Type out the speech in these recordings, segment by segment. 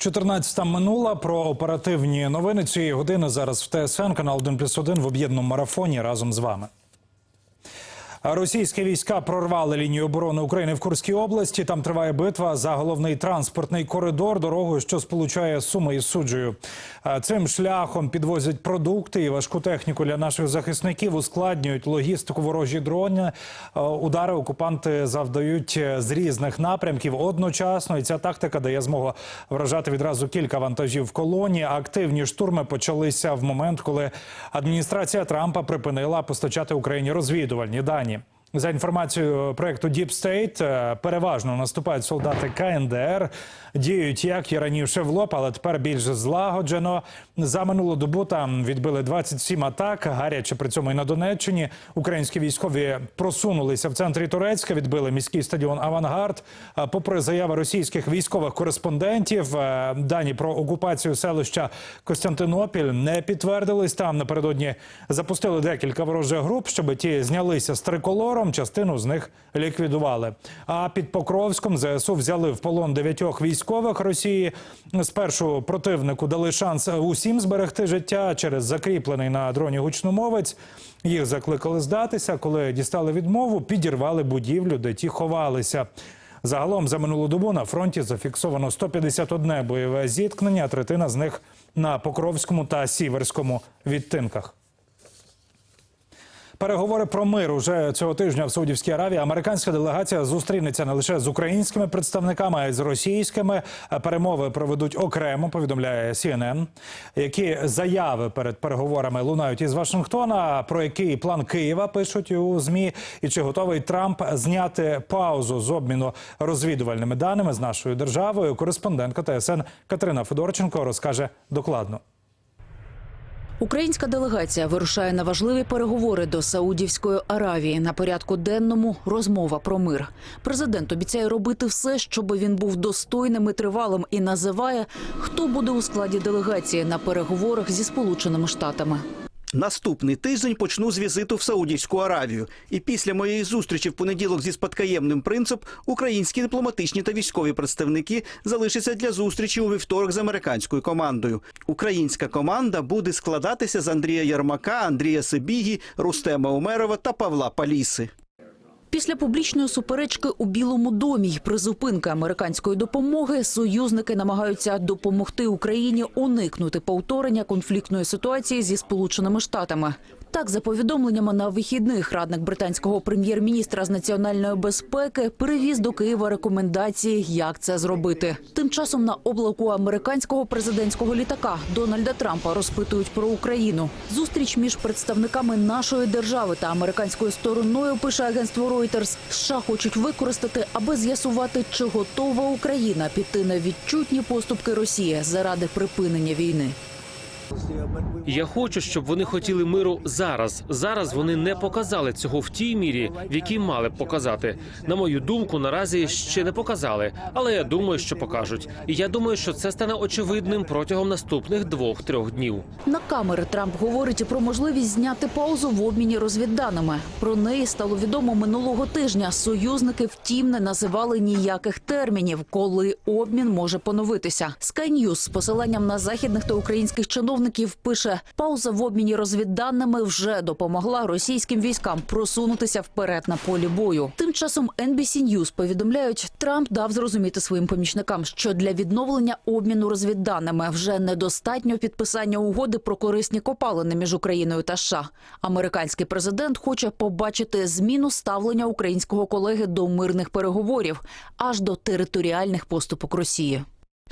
14 минула про оперативні новини цієї години зараз в ТСН, канал 1 плюс 1 в об'єднаному марафоні разом з вами. Російські війська прорвали лінію оборони України в Курській області. Там триває битва за головний транспортний коридор, дорогою, що сполучає Суми із суджею. Е, Цим шляхом підвозять продукти і важку техніку для наших захисників, ускладнюють логістику ворожі дрони. Е, Удари окупанти завдають е, з різних напрямків одночасно. І ця тактика дає змогу вражати відразу кілька вантажів в колоні. Активні штурми почалися в момент, коли адміністрація Трампа припинила постачати Україні розвідувальні дані. За інформацією проекту Deep State, е, переважно наступають солдати КНДР, діють як і раніше в лоб, але тепер більш злагоджено. За минулу добу там відбили 27 атак. Гаряче при цьому і на Донеччині. Українські військові просунулися в центрі Турецька, відбили міський стадіон Авангард. Попри заяви російських військових кореспондентів, е, дані про окупацію селища Костянтинопіль не підтвердились. Там напередодні запустили декілька ворожих груп, щоб ті знялися з триколором. Частину з них ліквідували. А під Покровськом ЗСУ взяли в полон дев'ятьох військових Росії. Спершу противнику дали шанс усім зберегти життя через закріплений на дроні гучномовець. Їх закликали здатися. Коли дістали відмову, підірвали будівлю, де ті ховалися. Загалом за минулу добу на фронті зафіксовано 151 бойове зіткнення, третина з них на Покровському та Сіверському відтинках. Переговори про мир уже цього тижня в Саудівській Аравії. Американська делегація зустрінеться не лише з українськими представниками, а й з російськими. Перемови проведуть окремо. Повідомляє CNN. Які заяви перед переговорами лунають із Вашингтона? Про який план Києва пишуть у змі, і чи готовий Трамп зняти паузу з обміну розвідувальними даними з нашою державою? Кореспондентка ТСН Катерина Федорченко розкаже докладно. Українська делегація вирушає на важливі переговори до Саудівської Аравії. На порядку денному розмова про мир. Президент обіцяє робити все, щоб він був достойним і тривалим, і називає, хто буде у складі делегації на переговорах зі Сполученими Штатами. Наступний тиждень почну з візиту в Саудівську Аравію. І після моєї зустрічі в понеділок зі спадкоємним принцип українські дипломатичні та військові представники залишаться для зустрічі у вівторок з американською командою. Українська команда буде складатися з Андрія Ярмака, Андрія Сибігі, Рустема Умерова та Павла Паліси. Після публічної суперечки у Білому домі й призупинки американської допомоги союзники намагаються допомогти Україні уникнути повторення конфліктної ситуації зі Сполученими Штатами. Так, за повідомленнями на вихідних, радник британського прем'єр-міністра з національної безпеки привіз до Києва рекомендації, як це зробити. Тим часом на облаку американського президентського літака Дональда Трампа розпитують про Україну. Зустріч між представниками нашої держави та американською стороною пише агентство Reuters, США хочуть використати, аби з'ясувати, чи готова Україна піти на відчутні поступки Росії заради припинення війни. Я хочу, щоб вони хотіли миру зараз. Зараз вони не показали цього в тій мірі, в якій мали б показати. На мою думку, наразі ще не показали, але я думаю, що покажуть. І я думаю, що це стане очевидним протягом наступних двох-трьох днів. На камери Трамп говорить про можливість зняти паузу в обміні розвідданими. Про неї стало відомо минулого тижня. Союзники, втім, не називали ніяких термінів, коли обмін може поновитися. Sky News з посиланням на західних та українських чиновників пише: пауза в обміні розвідданими вже допомогла російським військам просунутися вперед на полі бою. Тим часом NBC News повідомляють, Трамп дав зрозуміти своїм помічникам, що для відновлення обміну розвідданими вже недостатньо підписання угоди про корисні копалини між Україною та США. Американський президент хоче побачити зміну ставлення українського колеги до мирних переговорів аж до територіальних поступок Росії.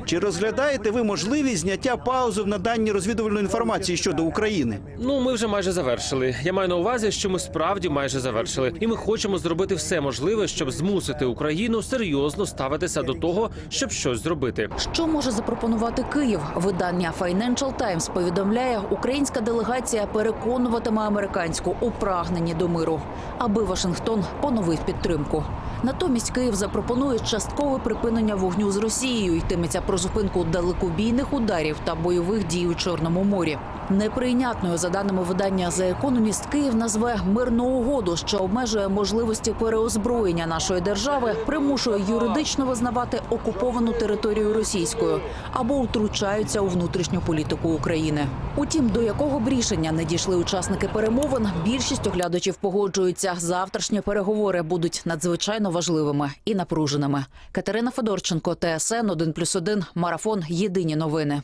Чи розглядаєте ви можливість зняття паузи в наданні розвідувальної інформації щодо України? Ну, ми вже майже завершили. Я маю на увазі, що ми справді майже завершили, і ми хочемо зробити все можливе, щоб змусити Україну серйозно ставитися до того, щоб щось зробити. Що може запропонувати Київ? Видання Financial Times повідомляє, українська делегація переконуватиме американську у прагненні до миру, аби Вашингтон поновив підтримку. Натомість Київ запропонує часткове припинення вогню з Росією. Йтиметься про зупинку далекобійних ударів та бойових дій у Чорному морі. Неприйнятною, за даними видання The Economist, Київ назве мирну угоду, що обмежує можливості переозброєння нашої держави, примушує юридично визнавати окуповану територію російською або втручаються у внутрішню політику України. Утім, до якого б рішення не дійшли учасники перемовин, більшість оглядачів погоджуються. Завтрашні переговори будуть надзвичайно важливими і напруженими. Катерина Федорченко, ТСН 1+,1, Марафон. Єдині новини.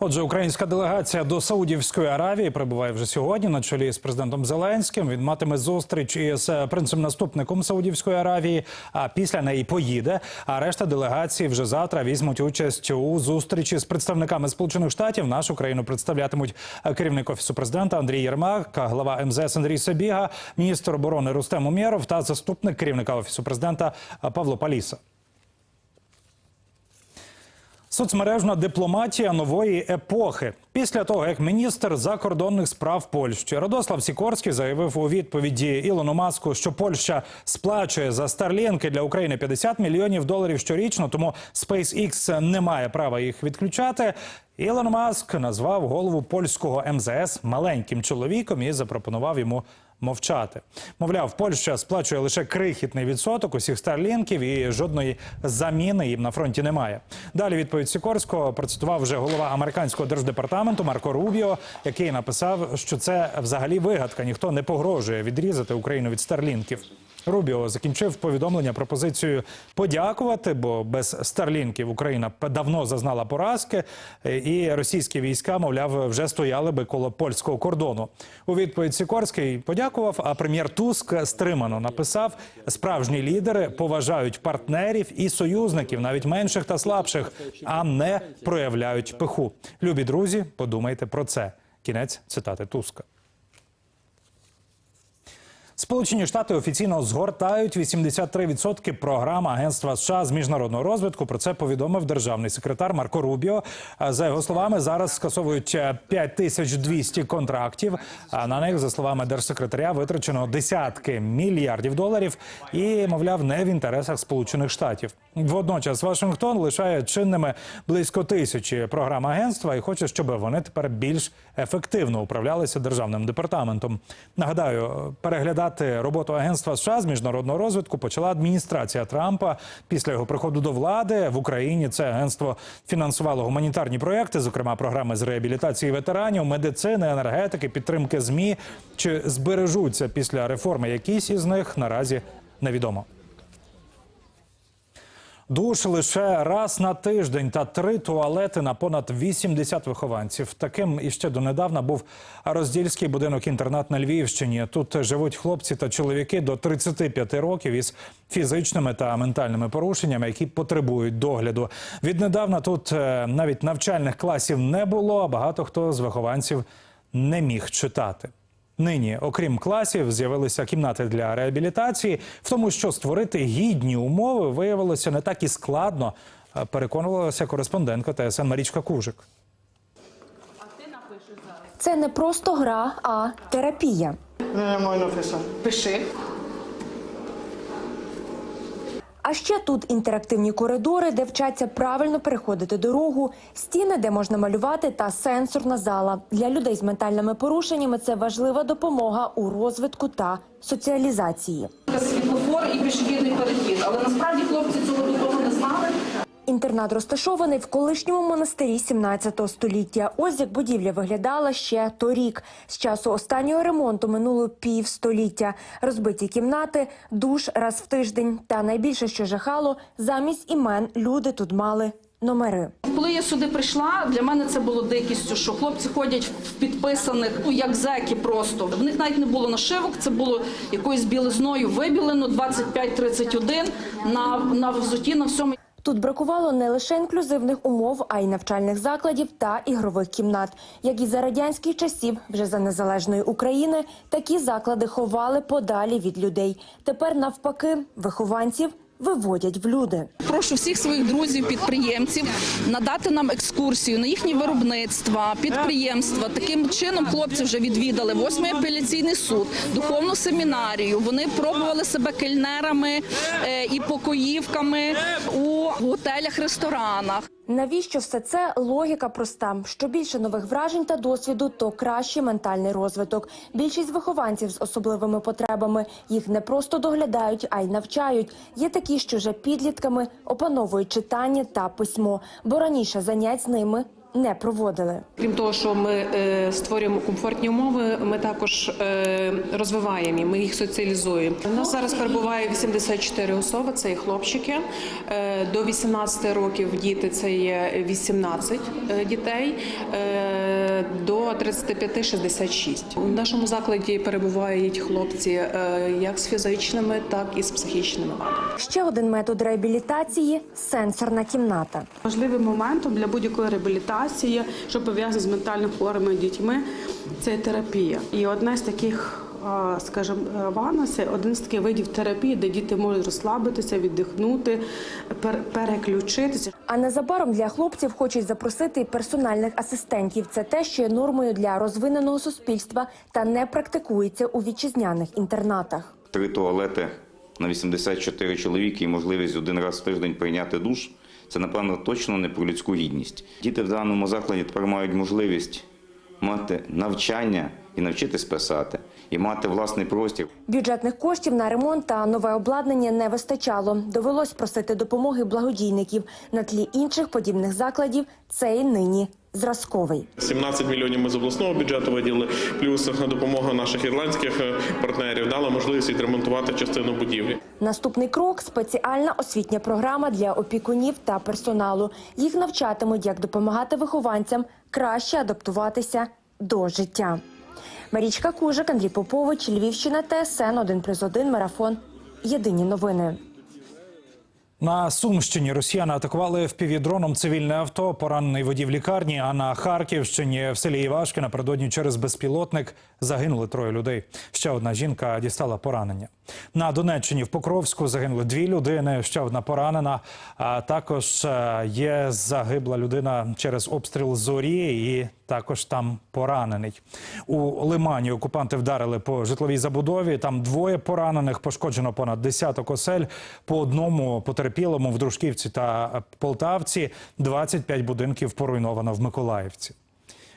Отже, українська делегація до Саудівської Аравії прибуває вже сьогодні на чолі з президентом Зеленським. Він матиме зустріч із е, принцем-наступником Саудівської Аравії. А після неї поїде. А решта делегації вже завтра візьмуть участь у зустрічі з представниками Сполучених Штатів. Нашу країну представлятимуть е, керівник офісу президента Андрій Єрмак, глава МЗС Андрій Сабіга, міністр оборони Рустем Умєров та заступник керівника офісу президента е, Павло Паліса. Соцмережна дипломатія нової епохи. Після того, як міністр закордонних справ Польщі Радослав Сікорський заявив у відповіді Ілону Маску, що Польща сплачує за старлінки для України 50 мільйонів доларів щорічно, тому SpaceX не має права їх відключати. Ілон Маск назвав голову польського МЗС маленьким чоловіком і запропонував йому мовчати. Мовляв, Польща сплачує лише крихітний відсоток усіх старлінків і жодної заміни їм на фронті немає. Далі відповідь Сікорського процитував вже голова американського держдепартаменту Марко Рубіо, який написав, що це взагалі вигадка. Ніхто не погрожує відрізати Україну від старлінків. Рубіо закінчив повідомлення пропозицією подякувати, бо без старлінків Україна давно зазнала поразки, е, і російські війська, мовляв, вже стояли би коло польського кордону. У відповідь Сікорський подякував. А прем'єр Туск стримано написав: справжні лідери поважають партнерів і союзників, навіть менших та слабших, а не проявляють пиху. Любі друзі, подумайте про це. Кінець цитати Туска. Сполучені Штати офіційно згортають 83% програм Агентства США з міжнародного розвитку. Про це повідомив державний секретар Марко Рубіо. За його словами, зараз скасовують е, 5200 контрактів. А на них, за словами держсекретаря, витрачено десятки мільярдів доларів. І, мовляв, не в інтересах Сполучених Штатів. Водночас Вашингтон лишає чинними близько тисячі програм агентства і хоче, щоб вони тепер більш ефективно управлялися державним департаментом. Нагадаю, переглядати роботу агентства США з міжнародного розвитку почала адміністрація Трампа після його приходу до влади в Україні. Це агентство фінансувало гуманітарні проекти, зокрема програми з реабілітації ветеранів, медицини, енергетики, підтримки змі. Чи збережуться після реформи якісь із них наразі невідомо. Душ лише раз на тиждень та три туалети на понад 80 вихованців. Таким іще донедавна був роздільський будинок-інтернат на Львівщині. Тут живуть хлопці та чоловіки до 35 років із фізичними та ментальними порушеннями, які потребують догляду. Віднедавна тут е, навіть навчальних класів не було. а Багато хто з вихованців не міг читати. Нині, окрім класів, з'явилися кімнати для реабілітації. В тому, що створити гідні умови виявилося не так і складно. Переконувалася кореспондентка ТСН Марічка Кужик. Це не просто гра, а терапія. Не можна писати. Пиши. А ще тут інтерактивні коридори, де вчаться правильно переходити дорогу, стіни, де можна малювати, та сенсорна зала. Для людей з ментальними порушеннями це важлива допомога у розвитку та соціалізації. Світлофор і пішохідний перехід. Але насправді хлопці цього до не знали. Інтернат розташований в колишньому монастирі 17 століття. Ось як будівля виглядала ще торік. З часу останнього ремонту минуло півстоліття. Розбиті кімнати, душ раз в тиждень. Та найбільше, що жахало, замість імен люди тут мали номери. Коли я сюди прийшла, для мене це було дикістю, що хлопці ходять в підписаних, ну як зеки просто. В них навіть не було нашивок, це було якоюсь білизною вибілено 25-31 на, на взуті, на всьому. Тут бракувало не лише інклюзивних умов, а й навчальних закладів та ігрових кімнат. Як і за радянських часів, вже за незалежної України, такі заклади ховали подалі від людей. Тепер, навпаки, вихованців виводять в люди. Прошу всіх своїх друзів, підприємців надати нам екскурсію на їхні виробництва, підприємства. Таким чином хлопці вже відвідали восьмий апеляційний суд, духовну семінарію. Вони пробували себе кельнерами е, і покоївками у готелях, ресторанах. Навіщо все це? Логіка проста. Що більше нових вражень та досвіду, то кращий ментальний розвиток. Більшість вихованців з особливими потребами їх не просто доглядають, а й навчають. Є такі, що вже підлітками опановують читання та письмо, бо раніше занять з ними не проводили. Крім того, що ми е, створюємо комфортні умови, ми також е, розвиваємо, ми їх соціалізуємо. У нас зараз перебуває 84 особи, це є хлопчики. Е, до 18 років діти це є 18 е, дітей, е, до 35 – 66. У нашому закладі перебувають хлопці е, як з фізичними, так і з психічними вадами. Ще один метод реабілітації сенсорна кімната. Важливим моментом для будь-якої реабілітації, що пов'язано з ментально хворими дітьми, це терапія. І одне з таких, скажімо, ванна це один з таких видів терапії, де діти можуть розслабитися, віддихнути, пер- переключитися. А незабаром для хлопців хочуть запросити персональних асистентів. Це те, що є нормою для розвиненого суспільства та не практикується у вітчизняних інтернатах. три туалети на 84 чоловіки і можливість один раз в тиждень прийняти душ. Це, напевно, точно не про людську гідність. Діти в даному закладі тепер мають можливість мати навчання і навчитись писати, і мати власний простір. Бюджетних коштів на ремонт та нове обладнання не вистачало. Довелось просити допомоги благодійників. На тлі інших подібних закладів цей нині зразковий. 17 мільйонів ми з обласного бюджету виділили, плюс допомога наших ірландських е, партнерів дала можливість відремонтувати частину будівлі. Наступний крок спеціальна освітня програма для опікунів та персоналу. Їх навчатимуть, як допомагати вихованцям краще адаптуватися до життя. Марічка Кужик, Андрій Попович, Львівщина, ТСН 1+,1, Марафон. Єдині новини. На Сумщині росіяни атакували впівдроном цивільне авто. Поранений водій в лікарні. А на Харківщині в селі Івашки напередодні через безпілотник загинули троє людей. Ще одна жінка дістала поранення. На Донеччині в Покровську загинули дві людини. Ще одна поранена. А також е, є загибла людина через обстріл зорі. І також там поранений. У Лимані окупанти вдарили по житловій забудові. Там двоє поранених, пошкоджено понад десяток осель. По одному потерпілому в Дружківці та Полтавці 25 будинків поруйновано в Миколаївці.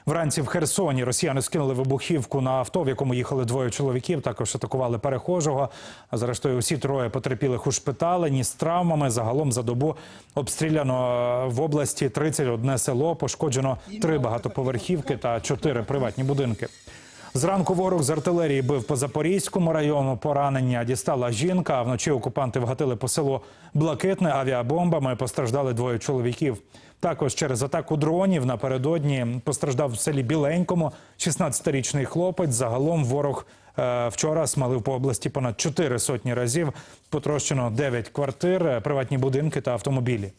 Вранці в Херсоні росіяни скинули вибухівку на авто, в якому їхали двоє чоловіків. Також атакували перехожого. А Зрештою, усі троє потерпілих ушпиталені з травмами. Загалом за добу обстріляно в області 31 село, пошкоджено три багатоповерхівки та чотири приватні будинки. Зранку ворог з артилерії бив по Запорізькому району. Поранення дістала жінка. А вночі окупанти вгатили по селу Блакитне авіабомбами. Постраждали двоє чоловіків. Також через атаку дронів напередодні постраждав в селі Біленькому 16-річний хлопець. Загалом ворог е, вчора смалив по області понад чотири сотні разів. Потрощено 9 квартир, е, приватні будинки та автомобілі.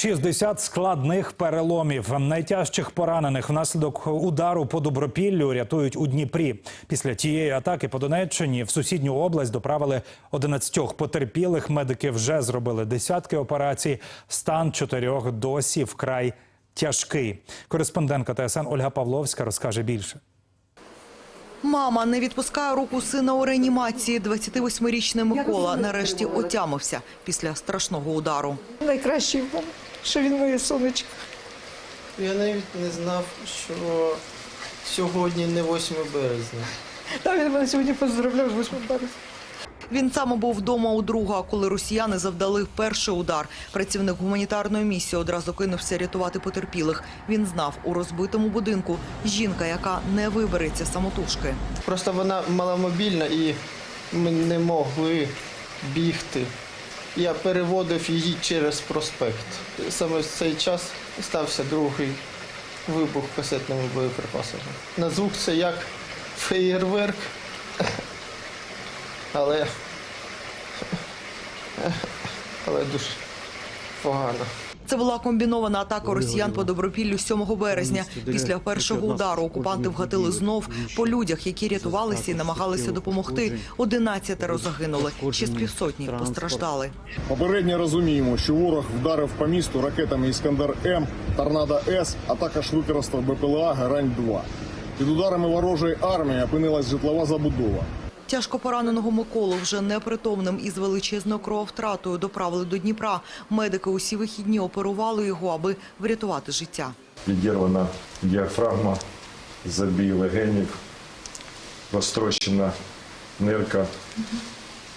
60 складних переломів. Найтяжчих поранених внаслідок удару по Добропіллю рятують у Дніпрі. Після тієї атаки по Донеччині в сусідню область доправили 11 потерпілих. Медики вже зробили десятки операцій. Стан чотирьох досі вкрай тяжкий. Кореспондентка ТСН Ольга Павловська розкаже більше. Мама не відпускає руку сина у реанімації. 28-річний Микола нарешті отямився після страшного удару. Найкращий в мене, що він моє сонечко. Я навіть не знав, що сьогодні не 8 березня. Та він мене сьогодні поздравляв з 8 березня. Він саме був вдома у друга, коли росіяни завдали перший удар. Працівник гуманітарної місії одразу кинувся рятувати потерпілих. Він знав, у розбитому будинку жінка, яка не вибереться самотужки. Просто вона маломобільна і ми не могли бігти. Я переводив її через проспект. Саме в цей час стався другий вибух касетними боєприпасами. На звук це як феєрверк, але, але дуже погано. Це була комбінована атака росіян по Добропіллю 7 березня. Після першого удару окупанти вгатили знов по людях, які рятувалися і намагалися допомогти. Одинадцятеро загинули, ще з півсотні постраждали. Попередньо розуміємо, що ворог вдарив по місту ракетами Іскандер М, Торнадо С, а також використав БПЛА Герань-2. Під ударами ворожої армії опинилась житлова забудова. Тяжко пораненого Миколу вже непритомним із величезною крововтратою доправили до Дніпра. Медики усі вихідні оперували його, аби врятувати життя. Відірвана діафрагма, забій легенів, розтрощена нирка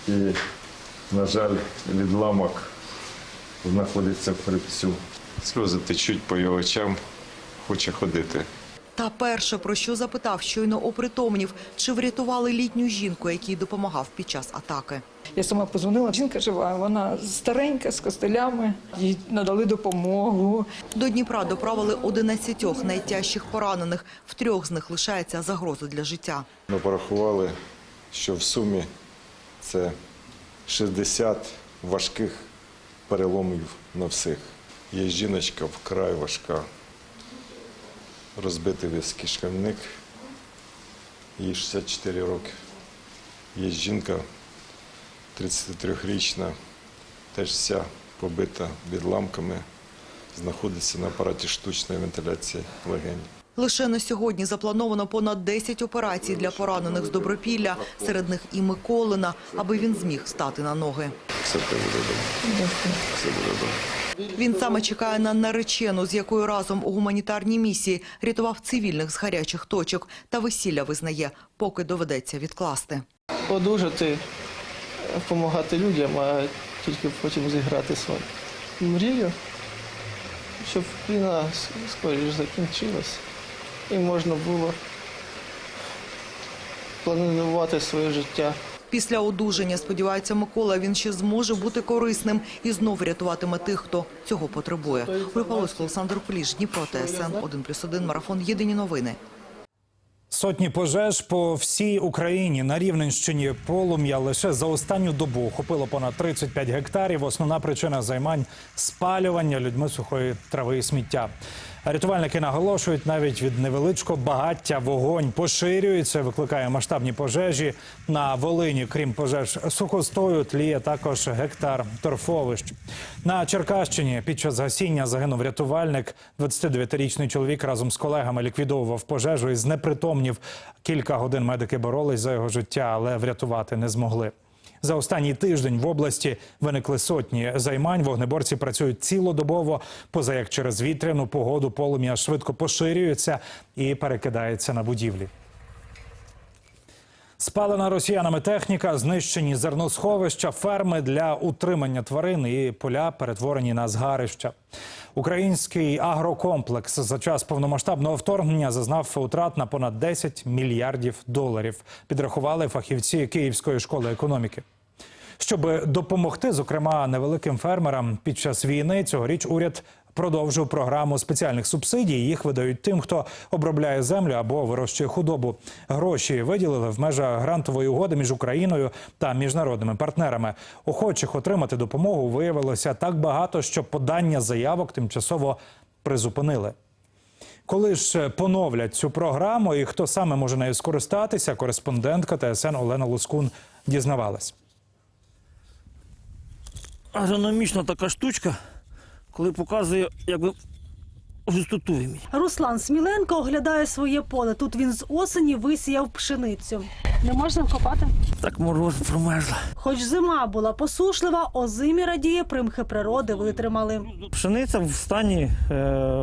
і, на жаль, відламок знаходиться в хребцю. Сльози течуть по його очам, хоче ходити. Та перше, про що запитав, щойно опритомнів, чи врятували літню жінку, якій допомагав під час атаки. Я сама позвонила, жінка жива, вона старенька, з костелями, їй надали допомогу. До Дніпра доправили 11 найтяжчих поранених. В трьох з них лишається загроза для життя. Ми порахували, що в сумі це 60 важких переломів на всіх. Є жіночка вкрай важка. Розбитий весь кишківник, їй 64 роки. Є жінка 33-річна, теж вся побита відламками, знаходиться на апараті штучної вентиляції легень. Лише на сьогодні заплановано понад 10 операцій для поранених з Добропілля, серед них і Миколина, аби він зміг стати на ноги. Все буде добре. Все буде добре. Він саме чекає на наречену, з якою разом у гуманітарній місії рятував цивільних з гарячих точок. Та весілля визнає, поки доведеться відкласти. Одужати, допомагати людям, а тільки потім зіграти свою мрію, щоб війна скоріше закінчилась і можна було планувати своє життя. Після одужання, сподівається Микола, він ще зможе бути корисним і знов рятуватиме тих, хто цього потребує. Припалосько Олександр Поліж, Дніпро, ТСН 1+,1, Марафон, Єдині новини. Сотні пожеж по всій Україні на Рівненщині полум'я лише за останню добу охопило понад 35 гектарів. Основна причина займань спалювання людьми сухої трави і сміття. Рятувальники наголошують, навіть від невеличкого багаття вогонь поширюється, викликає масштабні пожежі. На Волині, крім пожеж сухостою, тліє також гектар торфовищ. На Черкащині під час гасіння загинув рятувальник. 29-річний чоловік разом з колегами ліквідовував пожежу і знепритомнів. Кілька годин медики боролись за його життя, але врятувати не змогли. За останній тиждень в області виникли сотні займань. Вогнеборці працюють цілодобово. Поза як через вітряну погоду полум'я швидко поширюється і перекидається на будівлі. Спалена росіянами техніка, знищені зерносховища, ферми для утримання тварин і поля перетворені на згарища. Український агрокомплекс за час повномасштабного вторгнення зазнав втрат на понад 10 мільярдів доларів. Підрахували фахівці Київської школи економіки. Щоб допомогти, зокрема невеликим фермерам під час війни, цьогоріч уряд продовжив програму спеціальних субсидій. Їх видають тим, хто обробляє землю або вирощує худобу. Гроші виділили в межах грантової угоди між Україною та міжнародними партнерами. Охочих отримати допомогу виявилося так багато, що подання заявок тимчасово призупинили. Коли ж поновлять цю програму і хто саме може нею скористатися, кореспондентка ТСН Олена Лускун дізнавалась. Агрономічна така штучка, коли показує якби густоту вимінь. Руслан Сміленко оглядає своє поле. Тут він з осені висіяв пшеницю. Не можна вкопати? Так мороз промерзла. Хоч зима була посушлива, озимі радіє, примхи природи витримали. Пшениця в стані е,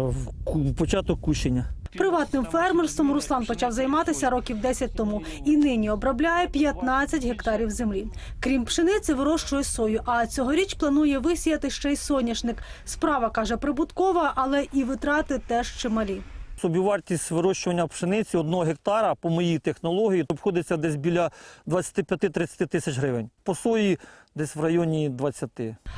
в ку- початок кущення. Приватним фермерством Руслан почав займатися років 10 тому і нині обробляє 15 гектарів землі. Крім пшениці, вирощує сою. А цьогоріч планує висіяти ще й соняшник. Справа каже прибуткова, але і витрати теж чималі. Собівартість вирощування пшениці одного гектара по моїй технології обходиться десь біля 25-30 тисяч гривень. По сої десь в районі 20.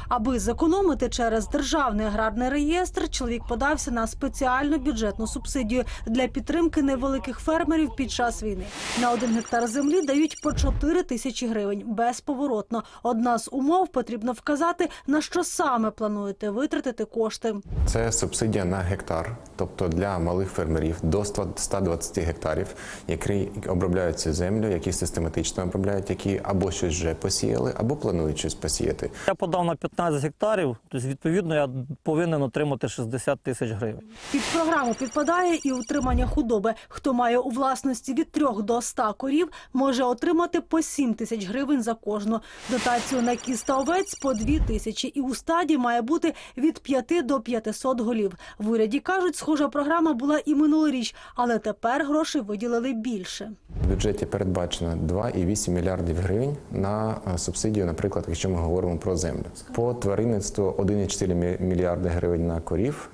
Аби зекономити через державний аграрний реєстр, чоловік подався на спеціальну бюджетну субсидію для підтримки невеликих фермерів під час війни. На один гектар землі дають по 4 тисячі гривень безповоротно. Одна з умов потрібно вказати на що саме плануєте витратити кошти. Це субсидія на гектар, тобто для малих фермерів до 100 120 гектарів, які обробляють цю землю, які систематично обробляють, які або щось вже посіяли, або планують щось посіяти. Я подав на 15 гектарів, тобто відповідно я повинен отримати 60 тисяч гривень. Під програму підпадає і утримання худоби. Хто має у власності від 3 до 100 корів, може отримати по 7 тисяч гривень за кожну. Дотацію на кіз та овець по 2 тисячі. І у стаді має бути від 5 до 500 голів. В уряді кажуть, схожа програма була і минулоріч, але тепер грошей виділили більше. В бюджеті передбачено 2,8 мільярдів гривень на е, субсидію, наприклад, якщо ми говоримо про землю. По тваринництву 1,4 мі- мільярди гривень на корів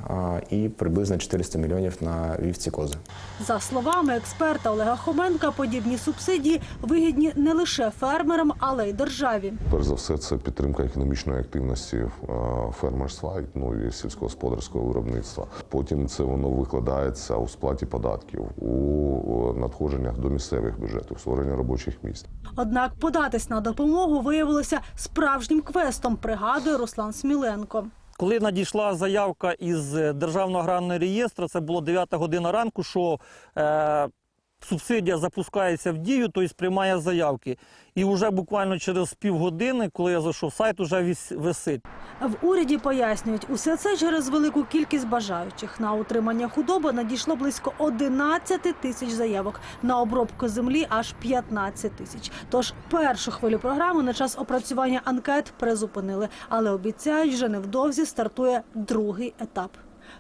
і приблизно 400 мільйонів на вівці кози. За словами експерта Олега Хоменка, подібні субсидії вигідні не лише фермерам, але й державі. Перш за все, це підтримка економічної активності е, фермерства, ну і сільськогосподарського виробництва. Потім це воно викладається у сплаті податків, у надходженнях до місцевих бюджетів, створення робочих місць. Однак податись на допомогу виявилося справжнім квестом, пригадує Руслан Сміленко. Коли надійшла заявка із е, Державного аграрного реєстру, це було 9 година ранку, що е, субсидія запускається в дію, тобто приймає заявки. І вже буквально через півгодини, коли я зайшов в сайт, вже висить. В уряді пояснюють, усе це через велику кількість бажаючих. На утримання худоби надійшло близько 11 тисяч заявок, на обробку землі аж 15 тисяч. Тож першу хвилю програми на час опрацювання анкет призупинили, але обіцяють, вже невдовзі стартує другий етап.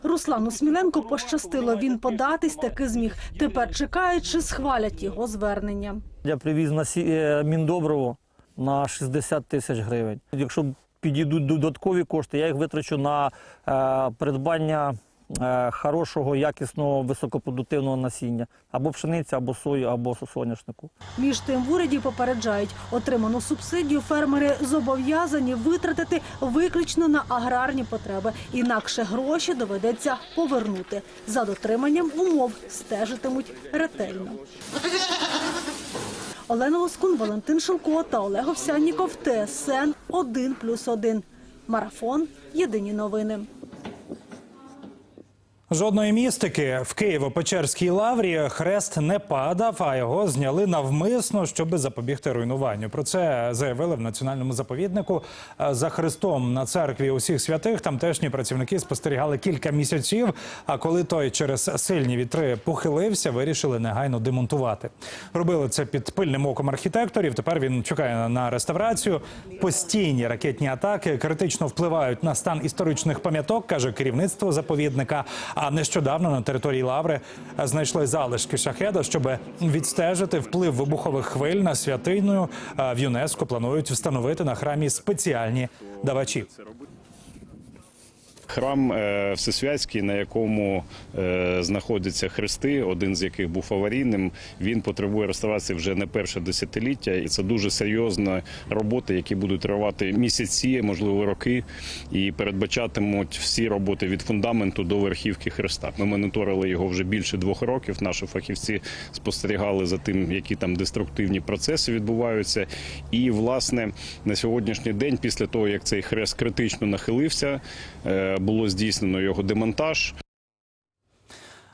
Руслану Сміленко пощастило. Він податись таки зміг. Тепер чекаючи, чи схвалять його звернення. Я привіз на е, на 60 тисяч гривень. Якщо підійдуть додаткові кошти, я їх витрачу на е, придбання хорошого, якісного, високопродуктивного насіння або пшениці, або сою, або соняшнику. Між тим в уряді попереджають, отриману субсидію фермери зобов'язані витратити виключно на аграрні потреби. Інакше гроші доведеться повернути. За дотриманням умов стежитимуть ретельно. Олена Лоскун, Валентин Шилко та Олег Овсянніков. ТСН 1+,1. Марафон. Єдині новини. Жодної містики в Києво-Печерській лаврі хрест не падав, а його зняли навмисно, щоб запобігти руйнуванню. Про це заявили в національному заповіднику. Е, За хрестом на церкві усіх святих тамтешні працівники спостерігали кілька місяців. А коли той через сильні вітри похилився, вирішили негайно демонтувати. Робили це під пильним оком архітекторів. Тепер він чекає на реставрацію. Постійні ракетні атаки критично впливають на стан історичних пам'яток, каже керівництво заповідника. А нещодавно на території Лаври знайшли залишки шахеда, щоб відстежити вплив вибухових хвиль на святиною. В ЮНЕСКО планують встановити на храмі спеціальні давачі. Храм е, Всесвятський, на якому е, знаходяться хрести, один з яких був аварійним, він потребує реставрації вже не перше десятиліття, і це дуже серйозна робота, які будуть тривати місяці, можливо, роки, і передбачатимуть всі роботи від фундаменту до верхівки хреста. Ми моніторили його вже більше двох років. Наші фахівці спостерігали за тим, які там деструктивні процеси відбуваються. І власне на сьогоднішній день, після того як цей хрест критично нахилився, е, було здійснено його демонтаж.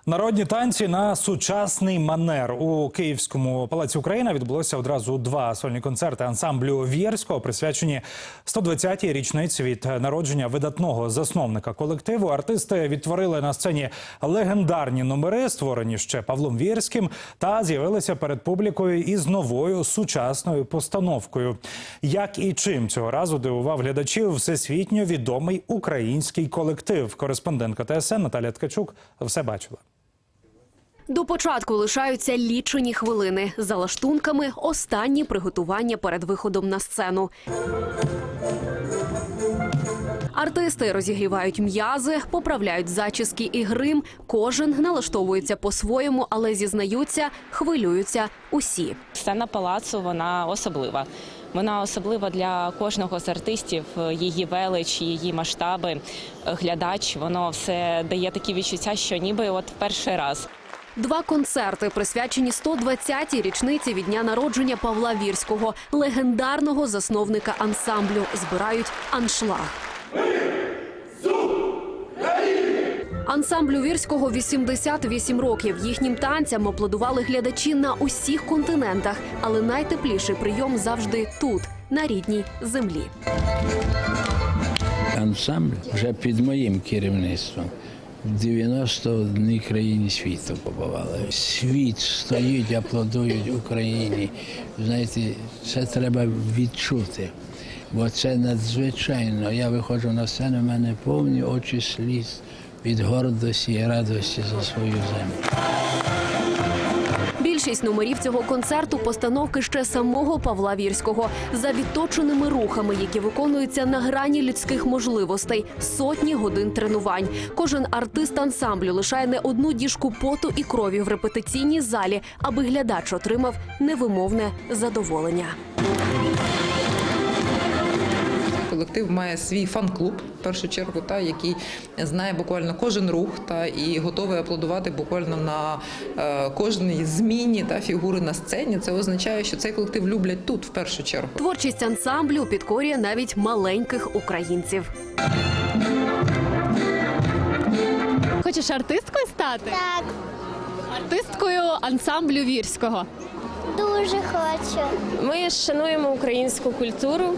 Народні танці на сучасний манер у Київському палаці Україна відбулося одразу два сольні концерти ансамблю Вєрського, присвячені 120-й річниці від народження видатного засновника колективу. Артисти відтворили на сцені легендарні номери, створені ще Павлом Вєрським, та з'явилися перед публікою із новою сучасною постановкою. Як і чим цього разу дивував глядачів всесвітньо відомий український колектив. Кореспондентка ТСН Наталя Ткачук все бачила. До початку лишаються лічені хвилини. За лаштунками останні приготування перед виходом на сцену. Артисти розігрівають м'язи, поправляють зачіски і грим. Кожен налаштовується по-своєму, але зізнаються, хвилюються усі. Сцена палацу вона особлива. Вона особлива для кожного з артистів. Її велич, її масштаби, глядач. Воно все дає такі відчуття, що ніби от перший раз. Два концерти присвячені 120-й річниці від дня народження Павла Вірського, легендарного засновника ансамблю. Збирають аншлаг. Ансамблю Вірського 88 років. Їхнім танцям аплодували глядачі на усіх континентах, але найтепліший прийом завжди тут, на рідній землі. Ансамбль вже під моїм керівництвом в 91 країні світу побували. Світ стоїть, аплодують Україні. Знаєте, це треба відчути. Бо це надзвичайно. Я виходжу на сцену, в мене повні очі сліз від гордості і радості за свою землю. Більшість номерів цього концерту постановки ще самого Павла Вірського за відточеними рухами, які виконуються на грані людських можливостей, сотні годин тренувань. Кожен артист ансамблю лишає не одну діжку поту і крові в репетиційній залі, аби глядач отримав невимовне задоволення. Колектив має свій фан-клуб, в першу чергу, та який знає буквально кожен рух та і готовий аплодувати буквально на е, кожній зміні та фігури на сцені. Це означає, що цей колектив люблять тут в першу чергу. Творчість ансамблю підкорює навіть маленьких українців. Хочеш артисткою стати? Так, Артисткою ансамблю вірського. дуже хочу. Ми шануємо українську культуру.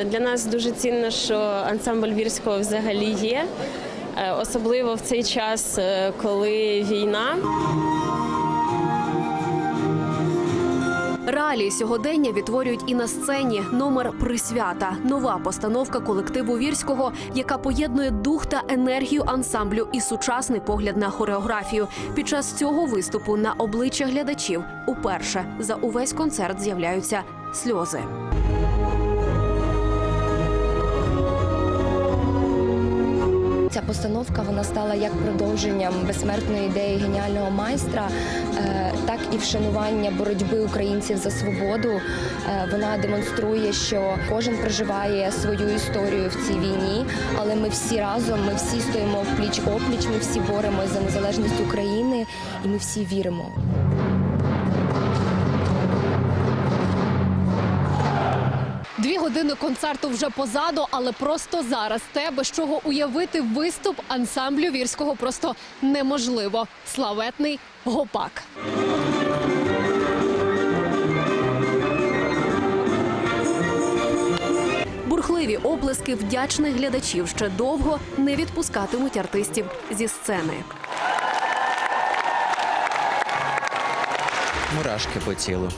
Е, Для нас дуже цінно, що ансамбль вірського взагалі є, Е, особливо в цей час, е, коли війна. Реалії сьогодення відтворюють і на сцені номер присвята. Нова постановка колективу вірського, яка поєднує дух та енергію ансамблю і сучасний погляд на хореографію. Під час цього виступу на обличчя глядачів уперше за увесь концерт з'являються сльози. Ця постановка вона стала як продовженням безсмертної ідеї геніального майстра, е, так і вшанування боротьби українців за свободу. Е, Вона демонструє, що кожен проживає свою історію в цій війні, але ми всі разом, ми всі стоїмо пліч опліч, ми всі боремось за незалежність України, і ми всі віримо. Дві години концерту вже позаду, але просто зараз те, без чого уявити виступ ансамблю вірського просто неможливо. Славетний гопак. Бурхливі оплески вдячних глядачів ще довго не відпускатимуть артистів зі сцени. Мурашки по тілу.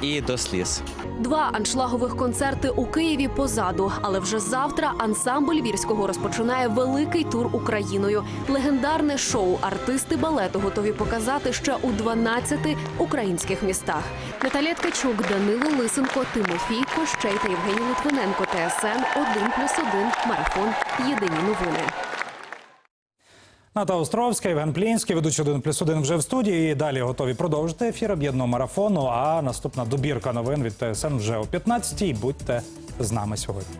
І до сліз. Два аншлагових концерти у Києві позаду, але вже завтра ансамбль вірського розпочинає великий тур Україною. Легендарне шоу артисти балету готові показати ще у 12 українських містах. Наталія Ткачук, Данило Лисенко, Тимофій Кощей та Євгеній Литвиненко. ТСН 1+,1. Марафон. Єдині новини. Ната Островська, Євген Плінський, ведучий 1 плюс 1 вже в студії. І далі готові продовжити ефір об'єднаного марафону. А наступна добірка новин від ТСН вже о 15-й. Будьте з нами сьогодні.